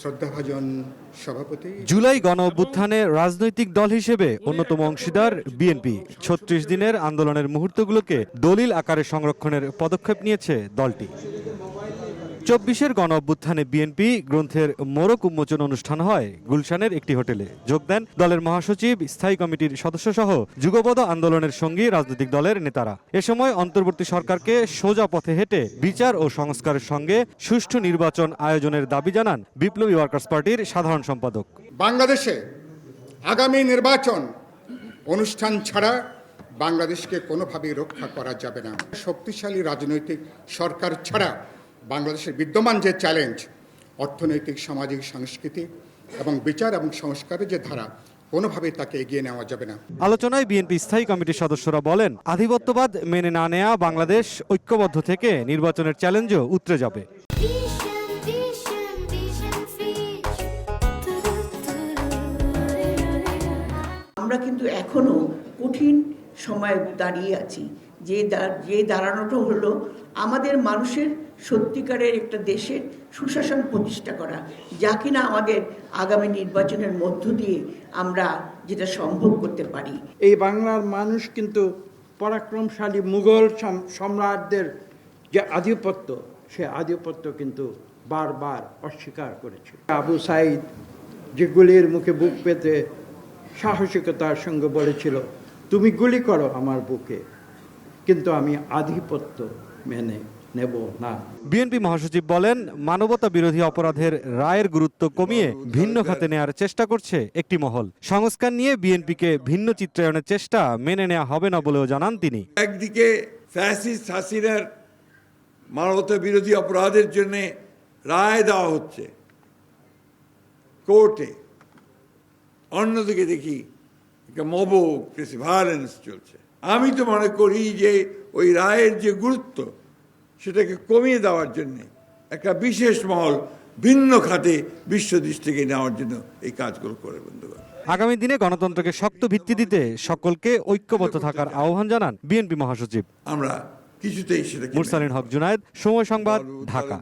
শ্রদ্ধাভাজন সভাপতি। জুলাই গণ অভ্যুত্থানে রাজনৈতিক দল হিসেবে অন্যতম অংশীদার বিএনপি। ছত্রিশ দিনের আন্দোলনের মুহূর্তগুলোকে দলিল আকারে সংরক্ষণের পদক্ষেপ নিয়েছে দলটি। চব্বিশের গণ অভ্যুত্থানে বিএনপি গ্রন্থের মোড়ক উন্মোচন অনুষ্ঠান হয়। গুলশানের একটি হোটেলে যোগ দেন দলের মহাসচিব, স্থায়ী কমিটির সদস্যসহ যুগপদ আন্দোলনের সঙ্গী রাজনৈতিক দলের নেতারা। এ সময় অন্তর্বর্তী সরকারকে সোজা পথে হেঁটে বিচার ও সংস্কারের সঙ্গে সুষ্ঠু নির্বাচন আয়োজনের দাবি জানান বিপ্লবী ওয়ার্কার্স পার্টির সাধারণ সম্পাদক। বাংলাদেশে আগামী নির্বাচন অনুষ্ঠান ছাড়া বাংলাদেশকে কোনোভাবেই রক্ষা করা যাবে না। শক্তিশালী রাজনৈতিক সরকার ছাড়া বাংলাদেশের বিদ্যমান যে চ্যালেঞ্জ অর্থনৈতিক সামাজিক সাংস্কৃতিক এবং বিচার এবং সংস্কারের যে ধারা কোনোভাবেই তাকে এগিয়ে নেওয়া যাবে না আলোচনায় বিএনপি স্থায়ী কমিটির সদস্যরা বলেন আধিপত্যবাদ মেনে না নেয়া বাংলাদেশ ঐক্যবদ্ধ থেকে নির্বাচনের চ্যালেঞ্জও উতরে যাবে. আমরা কিন্তু এখনও কঠিন সময়ে দাঁড়িয়ে আছি। যে যে দাঁড়ানোটা হলো আমাদের মানুষের সত্যিকারের একটা দেশের সুশাসন প্রতিষ্ঠা করা, যা কিনা আমাদের আগামী নির্বাচনের মধ্য দিয়ে আমরা যেটা সম্ভব করতে পারি। এই বাংলার মানুষ কিন্তু পরাক্রমশালী মুঘল সাম- সম্রাটদের যে আধিপত্য, সে আধিপত্য কিন্তু বারবার অস্বীকার করেছে। আবু সাইদ যে গুলির মুখে বুক পেতে সাহসিকতার সঙ্গে বলেছিল তুমি গুলি করো আমার বুকে কিন্তু আমি আধিপত্য মেনে নেব না। বিএনপি মহাসচিব বলেন মানবতা বিরোধী অপরাধের রায়ের গুরুত্ব কমিয়ে ভিন্ন খাতে নেয়ার চেষ্টা করছে একটি মহল। সংস্কার নিয়ে বিএনপিকে ভিন্ন চিত্রায়নের চেষ্টা মেনে নেওয়া হবে না বলেও জানান তিনি। একদিকে ফ্যাসিস্ট হাসিনার মানবতা বিরোধী অপরাধের জন্য রায় দেওয়া হচ্ছে কোর্টে অন্যদিকে দেখি একটা মবক ভায়োলেন্স চলছে। আমি তো মনে করি যে ওই রায়ের যে গুরুত্ব সেটাকে কমিয়ে দেওয়ার জন্য একটা বিশেষ মহল ভিন্ন খাতে বিশ্ব দৃষ্টিকে নেওয়ার জন্য এই কাজগুলো করে বন্ধুগণ। আগামী দিনে গণতন্ত্রকে শক্ত ভিত্তি দিতে সকলকে ঐক্যবদ্ধ থাকার আহ্বান জানান বিএনপি মহাসচিব। আমরা কিছুতেই সেটাকে মুরসালিন হক জুনায়েদ সময় সংবাদ ঢাকা।